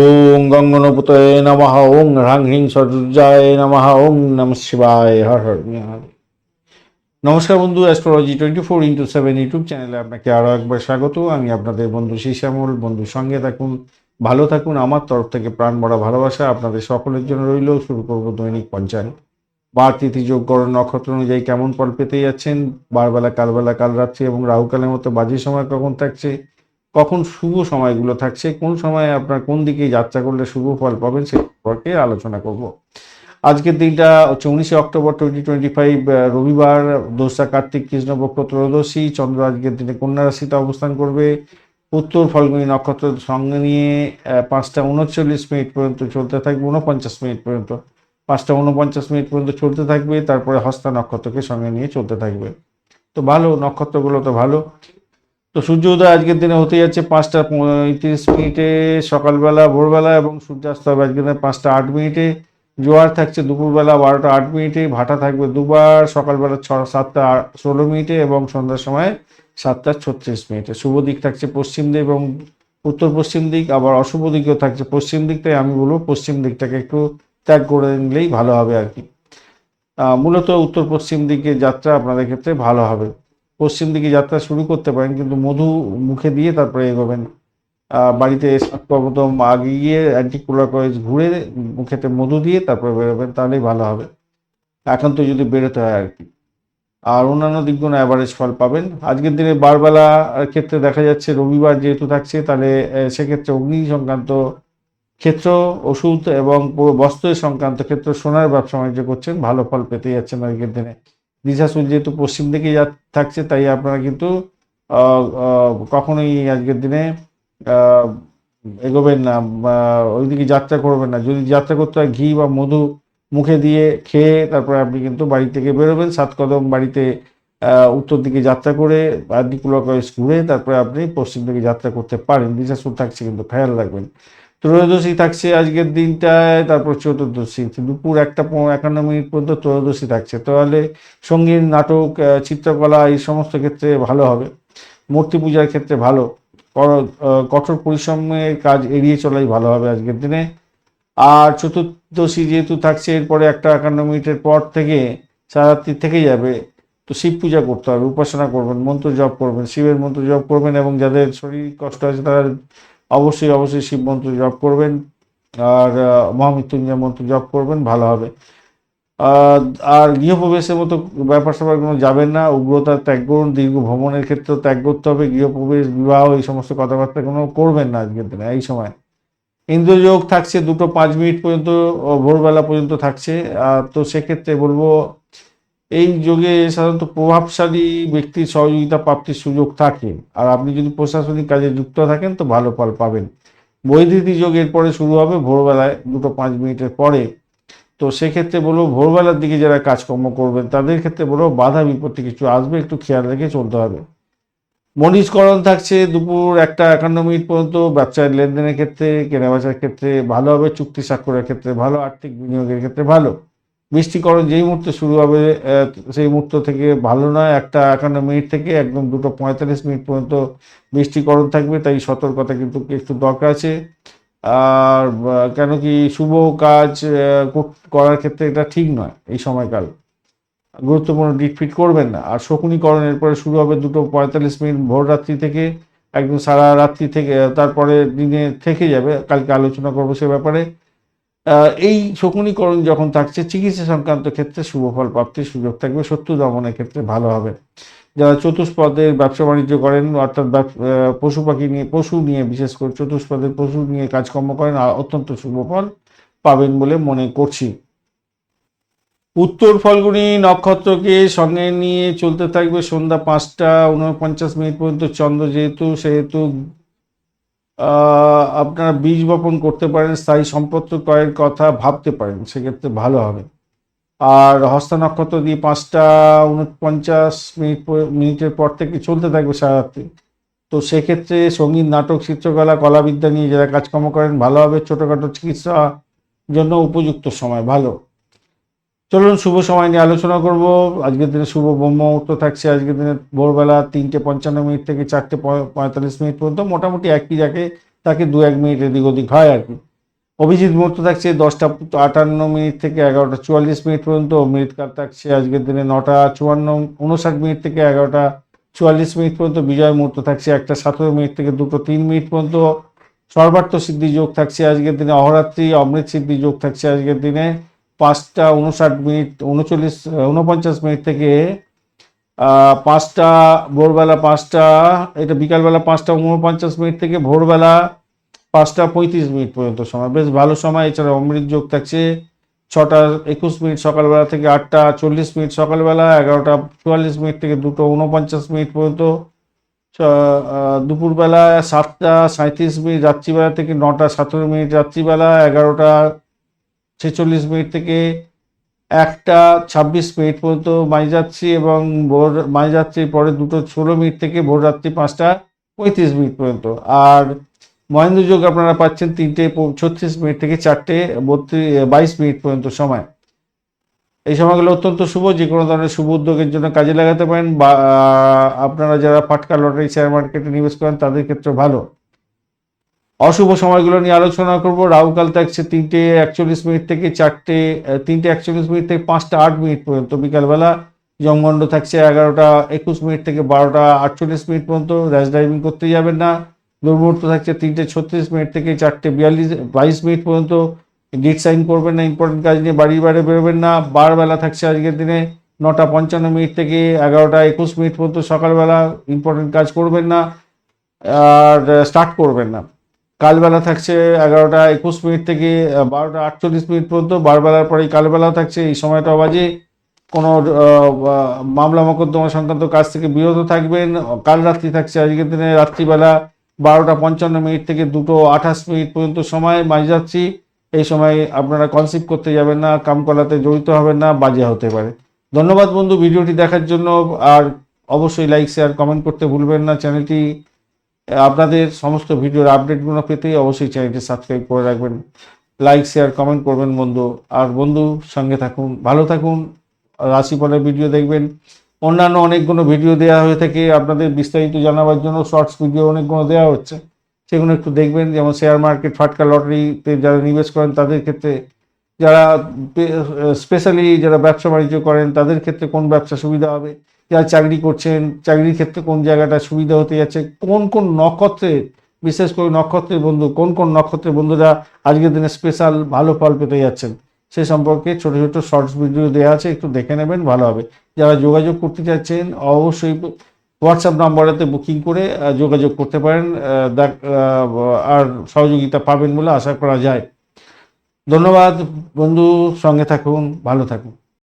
ওং গঙ্গনপুতয়ে নমঃ ওং হ্রাং হ্রিং সর্যায় নমঃ ওং নম শিবায় হর হর মহাদেব। নমস্কার বন্ধু astrology twenty four into seven YouTube চ্যানেলে আপনাকে আরও একবার স্বাগত। আমি আপনাদের বন্ধু শ্যামল বন্ধুর সঙ্গে থাকুন, ভালো থাকুন, আমার তরফ থেকে প্রাণ ভরা ভালোবাসা আপনাদের সকলের জন্য রইল। শুরু করব দৈনিক পঞ্চায়েত যোগ গড় নক্ষত্র অনুযায়ী কেমন ফল পেতে যাচ্ছেন? বারবেলা, কালবেলা, কাল রাত্রি এবং রাহুকালের মতো বাজে সময় কখন থাকছে? কখন শুভ সময়গুলো থাকছে, কোন সময়ে আপনার কোন দিকে যাত্রা করলে শুভ ফল পাবেন সে সম্পর্কে আলোচনা করব। আজকের দিনটা হচ্ছে উনিশে অক্টোবর টোয়েন্টি টোয়েন্টি ফাইভ রবিবার, দোসরা কার্তিক, কৃষ্ণপক্ষ ত্রয়োদশী, চন্দ্র আজকের দিনে কন্যা রাশিতে অবস্থান করবে। উত্তর ফলগুনি নক্ষত্র সঙ্গে নিয়ে পাঁচটা উনচল্লিশ মিনিট পর্যন্ত চলতে থাকবে, উনপঞ্চাশ মিনিট পর্যন্ত। পাঁচটা উনপঞ্চাশ মিনিট পর্যন্ত চলতে থাকবে, তারপরে হস্তা নক্ষত্রকে সঙ্গে নিয়ে চলতে থাকবে। তো ভালো, নক্ষত্রগুলো তো ভালো। তো সূর্য উদয় আজকের দিনে হতে যাচ্ছে পাঁচটা পঁয়ত্রিশ মিনিটে, সকালবেলা, ভোরবেলা এবং সূর্যাস্ত হবে আজকের দিনে পাঁচটা আট মিনিটে। জোয়ার থাকছে দুপুরবেলা বারোটা আট মিনিটে, ভাটা থাকবে দুবার, সকালবেলা ছ, সাতটা ষোলো মিনিটে এবং সন্ধ্যার সময় সাতটা ছত্রিশ মিনিটে। শুভ দিক থাকছে পশ্চিম দিক এবং উত্তর পশ্চিম দিক, আবার অশুভ দিকেও থাকছে পশ্চিম দিকটাই আমি বলব পশ্চিম দিকটাকে একটু ত্যাগ করে নিলেই ভালো হবে আর কি। মূলত উত্তর পশ্চিম দিকে যাত্রা আপনাদের ক্ষেত্রে ভালো হবে। পশ্চিম দিকে যাত্রা শুরু করতে পারেন, কিন্তু মধু মুখে দিয়ে তারপরে এগোবেন। বাড়িতে সর্বপ্রথম আগে গিয়ে অ্যান্টিকুলার কয়েজ ঘুরে মুখেতে মধু দিয়ে তারপরে বেরোবেন, তাহলেই ভালো হবে। একান্ত যদি বেরোতে হয় আর কি। আর অন্যান্য দিকগুলো অ্যাভারেজ ফল পাবেন। আজকের দিনে বারবেলা ক্ষেত্রে দেখা যাচ্ছে রবিবার যেহেতু থাকছে, তাহলে সেক্ষেত্রে অগ্নি সংক্রান্ত ক্ষেত্র, ওষুধ এবং বস্ত্র সংক্রান্ত ক্ষেত্র সোনার ব্যবসা বাণিজ্য করছেন, ভালো ফল পেতে যাচ্ছেন আজকের দিনে। দিশাশুল যেহেতু পশ্চিম দিকে থাকছে, তাই আপনারা কিন্তু কখনোই আজকের দিনে এগোবেন না ওইদিকে যাত্রা করবেন না। যদি যাত্রা করতে হয়, ঘি বা মধু মুখে দিয়ে খেয়ে তারপরে আপনি কিন্তু বাড়ি থেকে বেরোবেন। সাত কদম বাড়িতে উত্তর দিকে যাত্রা করে আদিকুলকয়েস ঘুরে তারপরে আপনি পশ্চিম দিকে যাত্রা করতে পারেন। দিশাশুল থাকছে কিন্তু, খেয়াল রাখবেন। ত্রয়োদশী থাকছে আজকের দিনটায়, তারপর চতুর্দশী, দুপুর একটা একান্ন মিনিট পর্যন্ত ত্রয়োদশী থাকছে। তাহলে সংগীত, নাটক চিত্রকলা এই সমস্ত ক্ষেত্রে ভালো হবে। মূর্তি পূজার ক্ষেত্রে ভালো। কঠোর পরিশ্রমের কাজ এড়িয়ে চলাই ভালো হবে আজকের দিনে। আর চতুর্দশী যেহেতু থাকছে, এরপরে একটা একান্ন মিনিটের পর থেকে সারাত্রি থেকে যাবে, তো শিব পূজা করতে হবে, উপাসনা করবেন, মন্ত্র জপ করবেন, শিবের মন্ত্র জপ করবেন এবং যাদের শরীর কষ্ট আছে তারা অবশ্যই অবশ্যই শিব মন্ত্র জপ করবেন। আর মহামৃত্যুঞ্জয় মন্ত্র জপ করবেন, ভালো হবে। আর গৃহপ্রবেশের মতো ব্যাপার স্যাপার কোনো যাবেন না। উগ্রতা ত্যাগ করুন, দীর্ঘ ভ্রমণের ক্ষেত্রেও ত্যাগ করতে হবে। গৃহপ্রবেশ, বিবাহ, এই সমস্ত কথাবার্তা কোনো করবেন না আজকের দিনে, এই সময়। ইন্দ্রযোগ থাকছে দুটো, পাঁচ মিনিট পর্যন্ত ভোরবেলা পর্যন্ত থাকছে। তো সেক্ষেত্রে বলব এই যোগে সাধারণত প্রভাবশালী ব্যক্তির সহযোগিতা প্রাপ্তির সুযোগ থাকে। আর আপনি যদি প্রশাসনিক কাজে যুক্ত থাকেন, তো ভালো ফল পাবেন। বৈদ্যুতিক যোগ এরপরে শুরু হবে ভোরবেলায়, দুটো পাঁচ মিনিটের পরে। তো সেক্ষেত্রে বলব, ভোরবেলার দিকে যারা কাজকর্ম করবেন, তাদের ক্ষেত্রে বলব, বাধা বিপত্তি কিছু আসবে, একটু খেয়াল রেখে চলতে হবে। মনীষকরণ থাকছে দুপুর একটা একান্ন মিনিট পর্যন্ত, ব্যবসায় লেনদেনের ক্ষেত্রে, কেনাবেচার ক্ষেত্রে ভালো হবে, চুক্তি স্বাক্ষরের ক্ষেত্রে ভালো, আর্থিক বিনিয়োগের ক্ষেত্রে ভালো। বৃষ্টিকরণ যেই মুহূর্তে শুরু হবে সেই মুহূর্ত থেকে ভালো নয়, একটা একান্ন মিনিট থেকে একদম দুটো পঁয়তাল্লিশ মিনিট পর্যন্ত বৃষ্টিকরণ থাকবে, তাই সতর্কতা কিন্তু একটু দরকার আছে। আর কেন কি শুভ কাজ করার ক্ষেত্রে এটা ঠিক নয় এই সময়কাল। গুরুত্বপূর্ণ ডিট ফিট করবেন না। আর শকুনিকরণ এরপরে শুরু হবে দুটো পঁয়তাল্লিশ মিনিট ভোর রাত্রি থেকে, একদম সারা রাত্রি থেকে, তারপরে দিনে থেকে যাবে, কালকে আলোচনা করব সে ব্যাপারে। এই শকুনিকরণ যখন থাকছে, চিকিৎসা সংক্রান্ত ক্ষেত্রে শুভ ফল প্রাপ্তির সুযোগ থাকবে, শত্রু দমনের ক্ষেত্রে ভালো হবে। যারা চতুষ্পদের ব্যবসা বাণিজ্য করেন, অর্থাৎ পশু পাখি নিয়ে, পশু নিয়ে, বিশেষ করে চতুষ্পদের পশু নিয়ে কাজকর্ম করেন অত্যন্ত শুভ ফল পাবেন বলে মনে করছি। উত্তর ফলগুনি নক্ষত্রকে সঙ্গে নিয়ে চলতে থাকবে সন্ধ্যা পাঁচটা, উনপঞ্চাশ মিনিট পর্যন্ত চন্দ্র যেহেতু, সেহেতু আপনারা বীজ বপন করতে পারেন, স্থায়ী সম্পত্তি ক্রয়ের কথা ভাবতে পারেন, সেক্ষেত্রে ভালো হবে। আর হস্তা নক্ষত্র দিয়ে পাঁচটা উনপঞ্চাশ মিনিট মিনিটের পর থেকে চলতে থাকবে সারারাত্রি তো সেক্ষেত্রে সংগীত, নাটক, চিত্রকলা, কলাবিদ্যা নিয়ে যারা কাজকর্ম করেন, ভালো হবে। ছোটোখাটো চিকিৎসা জন্য উপযুক্ত সময়, ভালো। চলুন, শুভ সময় নিয়ে আলোচনা করব। আজকের দিনে শুভ ব্রহ্ম মুহূর্ত থাকছে। আজকের দিনে ভোরবেলা তিনটে পঞ্চান্ন মিনিট থেকে চারটে পঁয়- পঁয়তাল্লিশ মিনিট পর্যন্ত মোটামুটি একই জায়গায় তাকে দু এক মিনিট এদিক ওদিক হয় আর কি। অভিজিৎ মুহূর্ত থাকছে দশটা আটান্ন মিনিট থেকে এগারোটা চুয়াল্লিশ মিনিট পর্যন্ত। মৃতকাল থাকছে আজকের দিনে নটা চুয়ান্ন উনষাট মিনিট থেকে এগারোটা চুয়াল্লিশ মিনিট পর্যন্ত। বিজয় মুহূর্ত থাকছে একটা সতেরো মিনিট থেকে দুটো তিন মিনিট পর্যন্ত। সর্বার্থ সিদ্ধি যোগ থাকছে আজকের দিনে। অহরাত্রি অমৃত সিদ্ধি যোগ থাকছে আজকের দিনে। পাঁচটা উনষাট মিনিট, উনচল্লিশ উনপঞ্চাশ মিনিট থেকে পাঁচটা, ভোরবেলা পাঁচটা, এটা বিকালবেলা পাঁচটা উনপঞ্চাশ মিনিট থেকে ভোরবেলা পাঁচটা পঁয়ত্রিশ মিনিট পর্যন্ত সময়। বেশ ভালো সময়, এছাড়া অমৃত যোগ থাকছে ছটা একুশ মিনিট সকালবেলা থেকে আটটা চল্লিশ মিনিট সকালবেলা, এগারোটা চুয়াল্লিশ মিনিট থেকে দুটো উনপঞ্চাশ মিনিট পর্যন্ত দুপুরবেলা সাতটা সাঁত্রিশ মিনিট, রাত্রিবেলা থেকে নটা সতেরো মিনিট, রাত্রিবেলা এগারোটা ছেচল্লিশ মিনিট থেকে একটা ছাব্বিশ মিনিট পর্যন্ত মাঝরাত্রি এবং ভোর মাঝরাত্রির পরে দুটো ষোলো মিনিট থেকে ভোর রাত্রি পাঁচটা পঁয়ত্রিশ মিনিট পর্যন্ত। আর মহেন্দ্র যোগ আপনারা পাচ্ছেন তিনটে ছত্রিশ মিনিট থেকে চারটে বত্রিশ বাইশ মিনিট পর্যন্ত সময়। এই সময়গুলো অত্যন্ত শুভ, যে কোনো ধরনের শুভ উদ্যোগের জন্য কাজে লাগাতে পারেন বা, আপনারা যারা ফাটকা লটারি, শেয়ার মার্কেটে নিবেশ করেন, তাদের ক্ষেত্রে ভালো। অশুভ সময়গুলো নিয়ে আলোচনা করব। রাহুকাল থাকছে তিনটে একচল্লিশ মিনিট থেকে চারটে তিনটে একচল্লিশ মিনিট থেকে পাঁচটা আট মিনিট পর্যন্ত। বিকালবেলা জমগণ্ড থাকছে এগারোটা একুশ মিনিট থেকে বারোটা আটচল্লিশ মিনিট পর্যন্ত। র্যাশ ড্রাইভিং করতে যাবেন না। দুর্মুহূর্ত থাকছে তিনটে ছত্রিশ মিনিট থেকে চারটে বিয়াল্লিশ, বাইশ মিনিট পর্যন্ত। গেট সাইন করবেন না ইম্পর্টেন্ট কাজ নিয়ে বাড়ির বাইরে বেরোবেন না। বারবেলা থাকছে আজকের দিনে নটা পঞ্চান্ন মিনিট থেকে এগারোটা একুশ মিনিট পর্যন্ত সকালবেলা ইম্পর্টেন্ট কাজ করবেন না, আর স্টার্ট করবেন না। কালবেলা থাকছে এগারোটা একুশ মিনিট থেকে বারোটা আটচল্লিশ মিনিট পর্যন্ত। বারবেলার পরেই কালবেলা থাকছে। এই সময়টা বাজে। কোনো মামলা মোকদ্দমা সংক্রান্ত কাজ থেকে বিরত থাকবেন। কাল রাত্রি থাকছে। আজকের দিনে রাত্রিবেলা বারোটা পঞ্চান্ন মিনিট থেকে দুটো আঠাশ মিনিট পর্যন্ত সময় মাঝরাত্রি এই সময় আপনারা কনসিভ করতে যাবেন না, কামকলাতে জড়িত হবেন না, বাজে হতে পারে। ধন্যবাদ বন্ধু, ভিডিওটি দেখার জন্য। আর অবশ্যই লাইক শেয়ার কমেন্ট করতে ভুলবেন না। চ্যানেলটি আপনাদের সমস্ত ভিডিওর আপডেটগুলো পেতে অবশ্যই চ্যানেলটি সাবস্ক্রাইব করে রাখবেন। লাইক, শেয়ার, কমেন্ট করবেন বন্ধু। আর বন্ধু, সঙ্গে থাকুন, ভালো থাকুন, রাশিফলের ভিডিও দেখবেন। অন্যান্য অনেকগুলো ভিডিও দেওয়া হয়ে থাকে আপনাদের বিস্তারিত জানাবার জন্য, শর্টস ভিডিও অনেকগুলো দেওয়া হচ্ছে। সেগুলো একটু দেখবেন, যেমন শেয়ার মার্কেট, ফাটকা লটারিতে যারা নিবেশ করেন, তাদের ক্ষেত্রে যারা স্পেশালি যারা ব্যবসা বাণিজ্য করেন, তাদের ক্ষেত্রে কোন ব্যবসা সুবিধা হবে? যারা চাকরি করছেন, চাকরির ক্ষেত্রে কোন জায়গাটা সুবিধা হতে যাচ্ছে, কোন কোন নক্ষত্রে, বিশেষ করে নক্ষত্রের বন্ধু, কোন কোন নক্ষত্রের বন্ধুরা আজকের দিনে স্পেশাল ভালো ফল পেতে যাচ্ছেন, সে সম্পর্কে ছোট ছোট শর্টস ভিডিও দেওয়া আছে, একটু দেখে নেবেন, ভালো হবে। যারা যোগাযোগ করতে চাচ্ছেন, অবশ্যই হোয়াটসঅ্যাপ নাম্বারেতে বুকিং করে যোগাযোগ করতে পারেন আর সহযোগিতা পাবেন বলে আশা করা যায়। ধন্যবাদ, বন্ধু, সঙ্গে থাকুন, ভালো থাকুন।